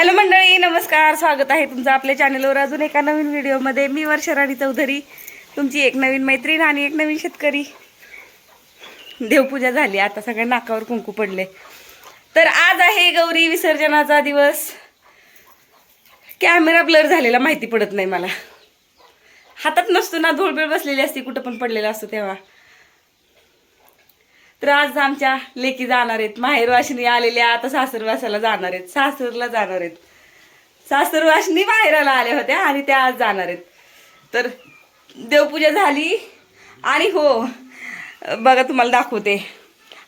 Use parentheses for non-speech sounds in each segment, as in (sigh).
Hello मंडळी नमस्कार. स्वागत आहे तुमचं आपल्या चॅनलवर अजून एका नवीन व्हिडिओमध्ये मी वर्षराणी चौधरी तुमची एक नवीन मैत्रीण आणि एक नवीन शेतकरी. देवपूजा झाली. आता सगळ्या नाकावर कुंकू पडले. तर आज आहे गौरी विसर्जनाचा दिवस. कॅमेरा ब्लर झालेला माहिती पडत नाही मला. हातात नसतो ना धोळबेळ बसलेली असते कुठं पण पडलेला असतो तेव्हा. तर आज आमच्या लेकी जाणार आहेत. माहेरवाशिनी आलेल्या आता सासरवासाला जाणार आहेत. सासरला जाणार आहेत. सासरवाशिनी माहेराला आल्या होत्या आणि त्या आज जाणार आहेत. तर देवपूजा झाली आणि हो बघा तुम्हाला दाखवते.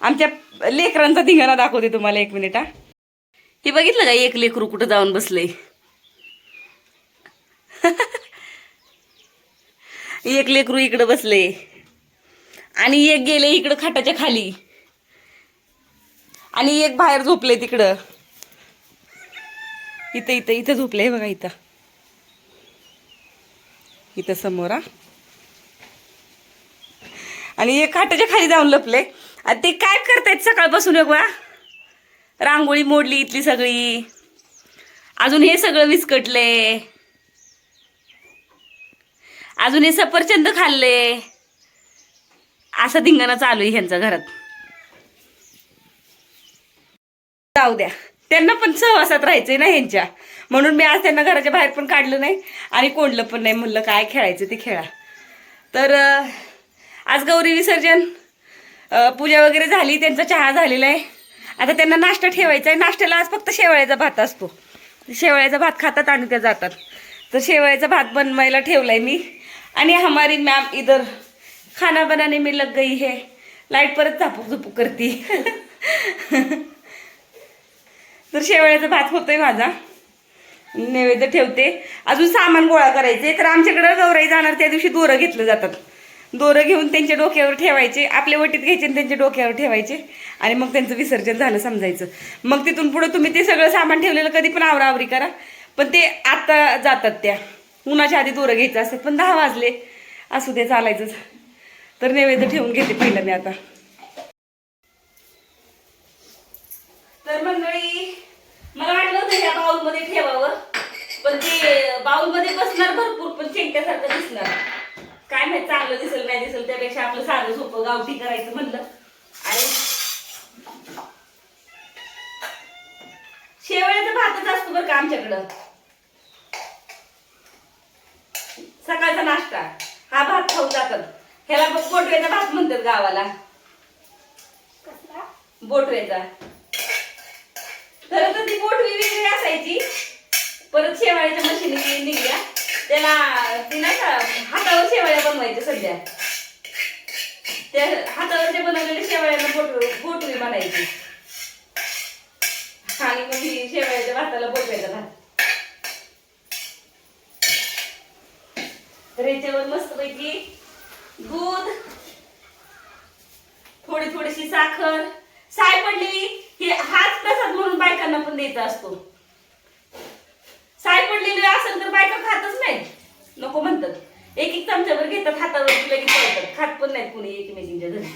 आमच्या लेकरांचा धिंगाणा दाखवते तुम्हाला एक मिनिट हा. हे बघितलं का? एक लेकरू कुठं जाऊन बसले (laughs) एक लेकरू इकडं बसले आणि एक गेले इकडं खाटाच्या खाली. आणि एक बाहेर झोपले तिकडं. इथं इथं इथं झोपले बघा इथं. इथं समोर हा. आणि एक खाटाच्या खाली जाऊन लपले. आणि ते काय करतायत सकाळपासून एक बा रांगोळी मोडली इथली सगळी. अजून हे सगळं विस्कटले. अजून हे सफरचंद खाल्ले. असं धिंगाणा चालू आहे ह्यांच्या घरात. जाऊ द्या. त्यांना पण सहवासात राहायचंय ना ह्यांच्या. म्हणून मी आज त्यांना घराच्या बाहेर पण काढलं नाही आणि कोंडलं पण नाही. म्हणलं काय खेळायचं ते खेळा. तर आज गौरी विसर्जन पूजा वगैरे झाली. त्यांचा चहा झालेला आहे. आता त्यांना नाश्ता ठेवायचा आहे. नाश्त्याला आज फक्त शेवळ्याचा भात असतो. शेवळ्याचा भात खातात आणि त्या जातात. तर शेवळ्याचा भात बनवायला ठेवलाय मी. आणि हमारी मॅम इधर खाना बनाने में लग गई है। लाइट परत झापूक झुपूक करती. तर शेवळ्याचा भात होतोय माझा. नैवेद्य ठेवते. अजून सामान गोळा करायचे तर आमच्याकडं गौराई जाणार त्या दिवशी दोरं घेतलं जातात. दोरं घेऊन त्यांच्या डोक्यावर ठेवायचे. आपल्या वटीत घ्यायचे आणि त्यांच्या डोक्यावर ठेवायचे. आणि मग त्यांचं विसर्जन झालं समजायचं. मग तिथून पुढं तुम्ही ते सगळं सामान ठेवलेलं कधी पण आवरावरी करा. पण ते आता जातात त्या. उन्हाच्या आधी दोरं घ्यायचं असतात पण दहा वाजले. असू दे चालायचंच. तर नैवेद्य ठेवून घेते पहिलं मी आता. तर मंडळी मला वाटलं होतं ह्या बाउलमध्ये ठेवावं पण ते बाउलमध्ये बसणार भरपूर पण शेंगट्यासारखं दिसणार. काय माहीत चांगलं दिसेल नाही दिसेल त्यापेक्षा आपलं साधं सोपं गावठी करायचं म्हणलं. आणि शेवळ्याचा भातच असतो बरं का आमच्याकडं. सकाळचा नाश्ता. हा भात खाऊ जातात ह्याला बघ बोटवेचा भात म्हणतात गावाला. बोटवेचा खरं तर ती बोटवी वेगळी असायची. परत शेवाळ्याच्या मशिनी निघल्या. त्याला ती नाही का हातावर शेवाळ्या बनवायच्या सध्या. त्या हातावरच्या बनवलेल्या शेवाळ्यांना बोट बोटवी बनायची आणि मग ही शेवाळ्याच्या भाताला बोटव्याचा भात. तर याच्यावर मस्तपैकी दूध थोडी थोडीशी साखर साय पडलेली हे हाच प्रसाद म्हणून बायकांना पण द्यायचा असतो. साय पडलेली असेल तर बायका खातच नाही नको म्हणतात. एक एक चमच्यावर घेतात हातावर लगेच पळतात. खात पण नाहीत कुणी एकमेकींच्या घरी.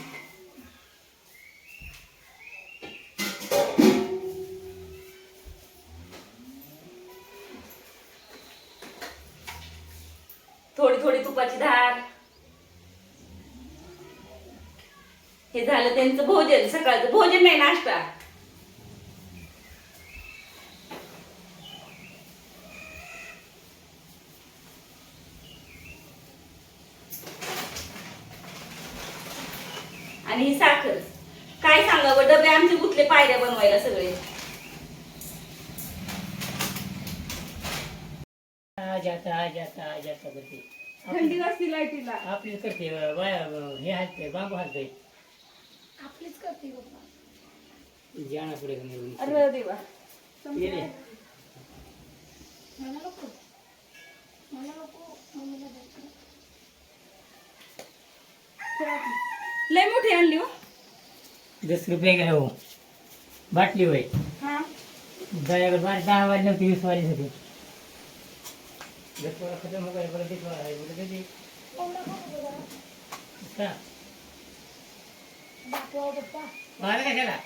थोडी थोडी तुपाची धार हे झालं त्यांचं भोजन सकाळचं भोजन नाही नाश्ता. आणि ही साखर. काय सांगावं डबे आमचे गुतले पायऱ्या बनवायला सगळे. आज आता आज आता आज आता करते थंडी वाजती लाईटीला. आपलीच करते वाया हे हालते बांबू हालते आपलीच करते बाबा. जाणं पुढे म्हणून अरे देवा. गेले मला नको. मला नको. मम्मीला द्यायचं लय मोठी आणली हो. दस रुपये काय हो. बाटली होय. हा? माझी दहा वाजली नव्हती वीस वाजली होती. दस खतम वगैरे परत एक आहे. बोलत होती, का? कशाला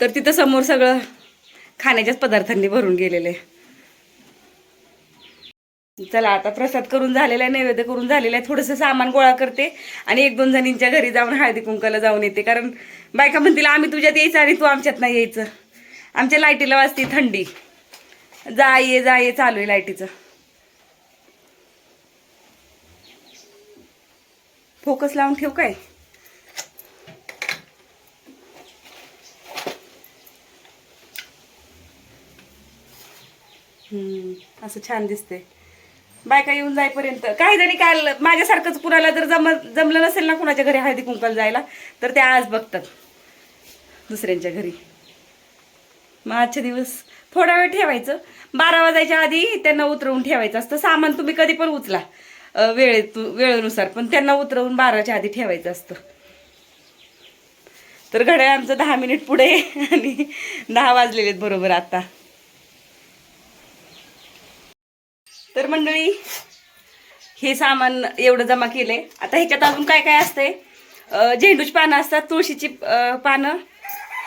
तर तिथं समोर सगळं खाण्याच्याच पदार्थांनी भरून गेलेले. चला आता प्रसाद करून झालेला आहे नैवेद्य करून झालेला आहे. थोडंसं सामान गोळा करते आणि एक दोन जणींच्या घरी जाऊन हळदी कुंकाला जाऊन येते. कारण बायका म्हणतील आम्ही तुझ्यात यायचं आणि तू आमच्यात नाही यायचं. आमच्या लाईटीला वाजते थंडी. जा ये जा ये चालू आहे लाईटीचं. फोकस लावून ठेव काय? हम्म, असं छान दिसते बायका येऊन जाईपर्यंत. काही जणी काल माझ्यासारखंच कुणाला जर जम जमलं नसेल ना कुणाच्या घरी हळदी कुंकाला जायला तर ते आज बघतात. दुसऱ्यांच्या घरी. मग आजचे दिवस थोडा वेळ ठेवायचं. बारा वाजायच्या आधी त्यांना उतरवून ठेवायचं असतं. सामान तुम्ही कधी पण उचला. वेळेत वेळेनुसार पण त्यांना उतरवून बाराच्या आधी ठेवायचं असतं. तर घड्याळ आमचं दहा मिनिट पुढे आणि दहा वाजलेले आहेत बरोबर आता. तर मंडळी हे सामान एवढं जमा केलंय. आता ह्याच्यात अजून काय काय असतंय? झेंडूची पानं असतात तुळशीची पानं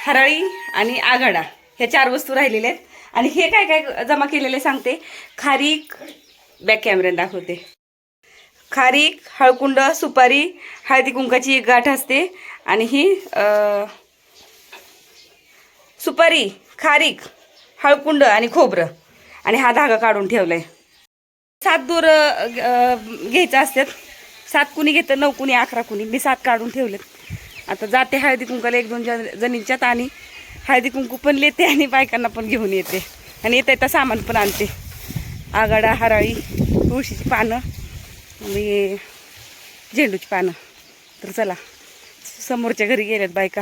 हरळी आणि आघाडा ह्या चार वस्तू राहिलेल्या आहेत. आणि हे काय काय जमा केलेले सांगते? खारीक बॅक कॅमेऱ्यात दाखवते. खारीक हळकुंड सुपारी हळदी कुंकाची एक गाठ असते. आणि ही सुपारी खारीक हळकुंड आणि खोबरं. आणि हा धागा काढून ठेवलाय. सात दूर घ्यायचं असतात. सात कुणी घेतं नऊ कुणी अकरा कुणी. मी सात काढून ठेवलेत. आता जाते हळदी कुंकाला एक दोन जण- जणींच्यात आणि हळदी कुंकू पण लेते आणि बायकांना पण घेऊन येते. आणि येता येता सामान पण आणते. आगाडा हराळी तुळशीची पानं आणि झेंडूची पानं. तर चला समोरच्या घरी गेल्यात बायका.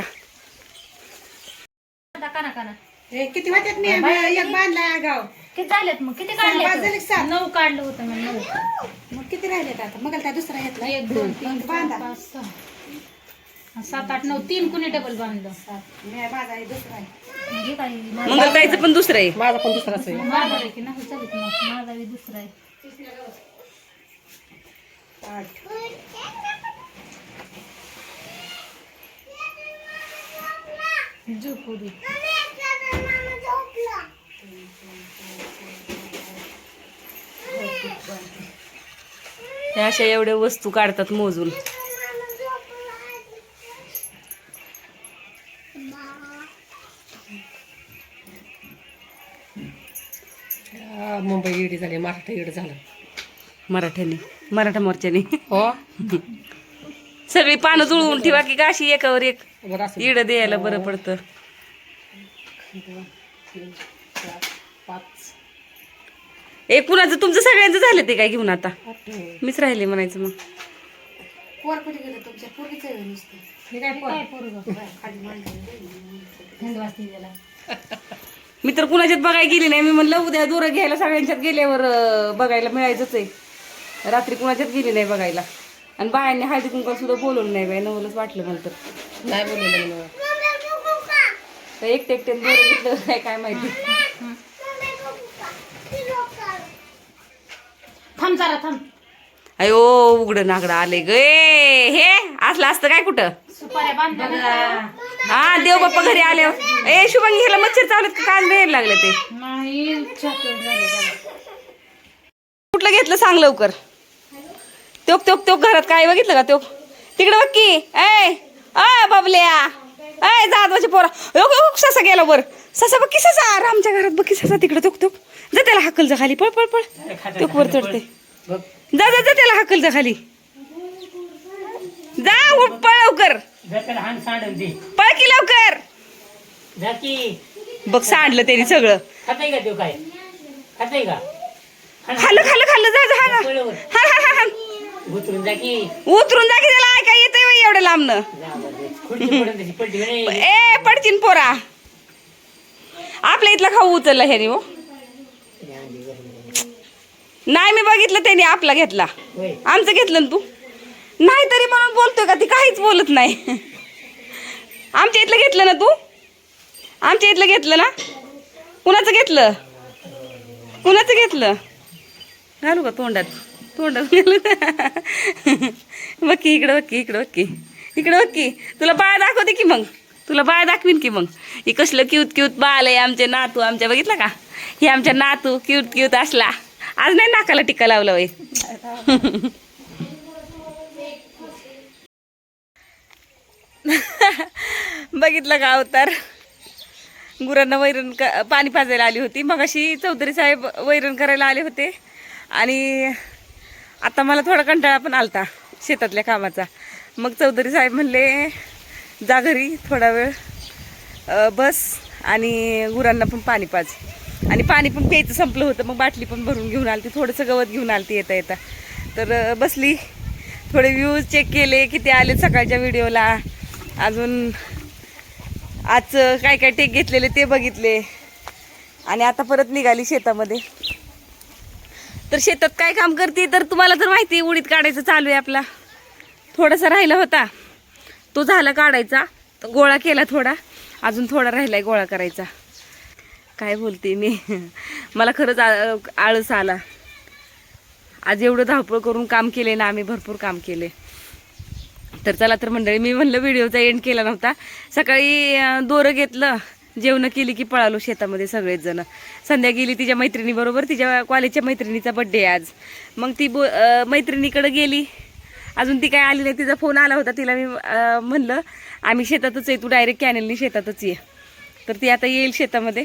किती वाटत नाही एक बांधलाय आगाव. किती झालेत मग? किती पाच झाले काढले की सात? नऊ काढलं होतं मी नऊ. मग किती राहिलेत आता? मग त्या दुसरा घेतला एक दोन तीन चार बांधा. पाच सहा. सात आठ नऊ तीन कुणी डबल बांधलं? मी माझा आहे दुसरा आहे. म्हणजे काय? मंगलताईचं पण दुसरं आहे. माझा पण दुसराच आहे. माझा आहे की नाही? चालत मग. माझा बी दुसरा आहे. झोपू दे ह्या अशा एवढ्या वस्तू काढतात मोजून. मुंबई ईडी झाली मराठा ईड झालं. मराठ्याने मराठा मोर्चाने. हो? सगळी पानं जुळवून ठेवा की काशी एकावर एक इड द्यायला बरं पडतं. पाच. ए कुणाचं? तुमचं सगळ्यांचं झालं ते काय घेऊन आता? आठ मीच राहिले म्हणायचं मग. पोर कुठे गेलं? तुमच्या पोरगीच आहे नुसतं. हे काय काय पोरगं? खाली मांडलं. थंड वाजते त्याला. मी तर कुणाच्यात बघायला गेली नाही. मी म्हणलं उद्या दूर घ्यायला सगळ्यांच्यात गेल्यावर अं, बघायला मिळायचंच आहे. रात्री कुणाच्यात गेली नाही बघायला. आणि बायांनी हळदी कुंकू सुद्धा बोलवलं नाही बाई. नवलंच वाटलं मला तर. नाही बोललेलं मला. तर एकटे एकट्याने दूर घेतलं काय काय माहिती. थांब जरा थांब. अयो उघडं नागडं आले गे. हे असलं असतं काय कुठं? सुपाऱ्या बांधल्या ना. हा देव बाप्पा घरी आल्यावर ए शुभांगी ह्याला मच्छर चावलेत का? काल नाही लागले ते. नाही चॉकलेट झाले झाले. कुठलं घेतलं सांग लवकर. तोक तोक तोक घरात काय बघितलं का तोक तिकडे बघ की. ए अय बाबल्या. अय जाधवाचे पोरा. यो, यो, ससा गेला वर. ससा बघ की ससा. अरे आमच्या घरात बघ की ससा तिकडे. तोक तोक जा त्याला हाकल जा खाली. पळ पळ पळ. तोक वर चढते. जा जा जा त्याला हाकल जा खाली. जा पळ लवकर. पळ की लवकर. बघ सांडलं त्यांनी सगळं. खाल्लं खाल्लं खाल्लं. जा जा हा उतरून जा की. त्याला ऐका येतंय बाई एवढं लांबनं. ए पडतीन पोरा. आपल्या इथला खाऊ उचलला ह्याने हो. नाही मी बघितलं त्याने आपला घेतला. आमचं घेतलं ना तू? नाही तरी म्हणून बोलतोय का ती? काहीच बोलत नाही. आमच्या इथलं घेतलं ना तू? आमच्या इथलं घेतलं ना? कुणाचं घेतलं? कुणाचं घेतलं? घालू का तोंडात? तोंडात घालू. बक्की इकडं बक्की इकडं बक्की इकडं बक्की तुला बाळ दाखवते की मग? तुला बाळ दाखवीन की मग? ही कसलं क्यूट क्यूट बाळ आहे आमचे नातू. आमच्या बघितलं का? हे आमच्या नातू क्यूट क्यूट असला. आज नाही नाकाला टिक्का लावला वय बघितलं का अवतार? गुरांना वैरण क पाणी पाजायला आली होती. मग अशी चौधरी साहेब वैरण करायला आले होते. आणि आता मला थोडा कंटाळा पण आलता शेतातल्या कामाचा. मग चौधरी साहेब म्हणले जा घरी थोडा वेळ बस आणि गुरांना पण पाणी पाज. आणि पाणी पण प्यायचं संपलं होतं मग बाटली पण भरून घेऊन आलती थोडंसं गवत घेऊन आलती येता येता. तर बसली. थोडे व्ह्यूज चेक केले किती आले सकाळच्या व्हिडिओला अजून आज काय काय टेक घेतलेले ते बघितले. आणि आता परत निघाली शेतामध्ये. तर शेतात काय काम करते तर तुम्हाला तर माहिती आहे, काढायचं चालू आहे आपला. थोडासा राहिला होता. तो झाला काढायचा. गोळा केला थोडा. अजून थोडा राहिलाय गोळा करायचा. काय बोलते मी? मला खरंच आळस आला. आज एवढं धावपळ करून काम केले ना आम्ही भरपूर काम केले. तर चला तर मंडळी मी म्हणलं व्हिडिओचा एंड केला नव्हता. सकाळी दोरं घेतलं जेवणं केली की पळालो शेतामध्ये सगळेच जण संध्या गेली तिच्या मैत्रिणीबरोबर तिच्या कॉलेजच्या मैत्रिणीचा बड्डे आज. मग ती बो मैत्रिणीकडं गेली. अजून ती काय आली नाही तिचा फोन आला होता. तिला मी म्हणलं आम्ही शेतातच आहे तू डायरेक्ट कॅनेलनी शेतातच ये. तर ती आता येईल शेतामध्ये.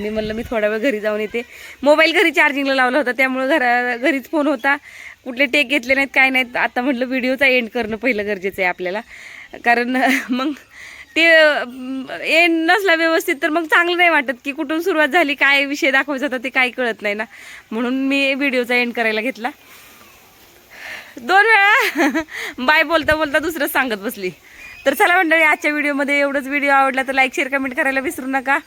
मी म्हणलं मी थोडा वेळ घरी जाऊन येते. मोबाईल घरी चार्जिंगला लावला होता त्यामुळं घरा घरीच फोन होता. कुठले टेक घेतले नाहीत काय नाहीत. आता म्हटलं व्हिडिओचा एंड करणं पहिलं गरजेचं आहे आपल्याला. कारण मग ते एंड नसला व्यवस्थित तर मग चांगलं नाही वाटत की कुठून सुरुवात झाली काय विषय दाखवायचा होता ते काही कळत नाही ना. म्हणून मी व्हिडिओचा एंड करायला घेतला. दोन वेळा (laughs) बाय बोलता बोलता दुसरं सांगत बसली. तर चला मंडळी आजच्या व्हिडिओमध्ये एवढंच. व्हिडिओ आवडला तर लाईक शेअर कमेंट करायला विसरू नका.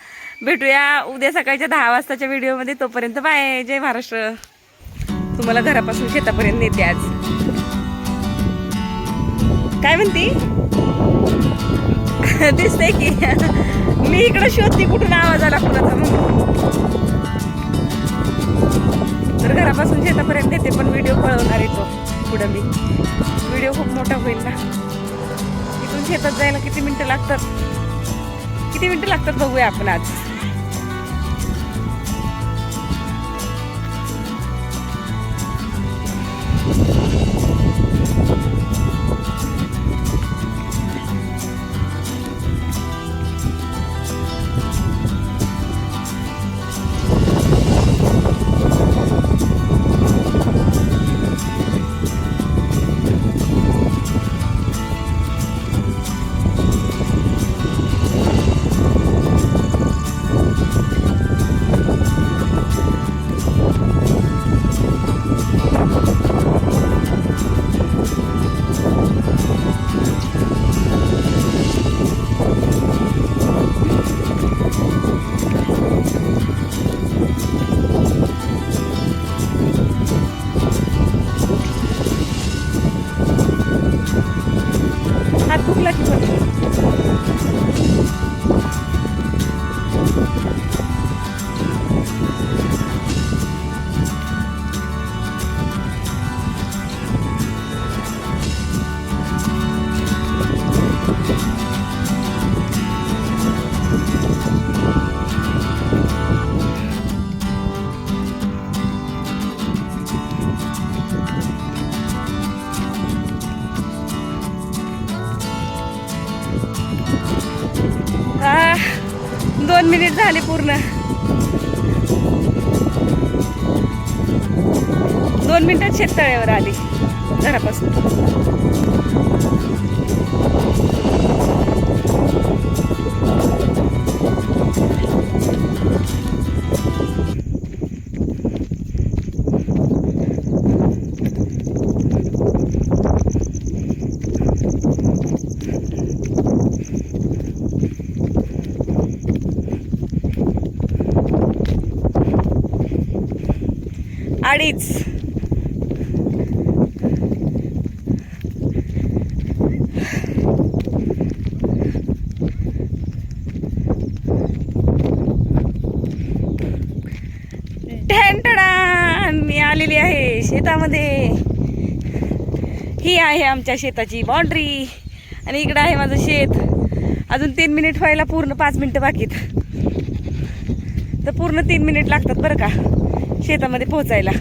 भेटूया उद्या सकाळच्या दहा वाजताच्या व्हिडिओमध्ये. तोपर्यंत बाय. जय महाराष्ट्र. तुम्हाला घरापासून शेतापर्यंत नेते आज. काय म्हणती? (laughs) दिसतंय की. मी इकडं शोधते कुठून आवाज आला कुणाचा मग तर घरापासून शेतापर्यंत येते पण व्हिडिओ कळवणार येतो पुढं मी. व्हिडिओ खूप मोठा होईल ना. इथून शेतात जायला किती मिनटं लागतात? किती मिनटं लागतात बघूया आपण आज. शेततळ्यावर आली. घरापासून. अडीच ढेंटडा मी आलेली आहे शेतामध्ये. ही आहे आमच्या शेताची बाउंड्री आणि इकडं आहे माझं शेत. अजून तीन मिनिट व्हायला पूर्ण पाच मिनिटं बाकीत तर पूर्ण तीन मिनिट लागतात बरं का शेतामध्ये पोहोचायला.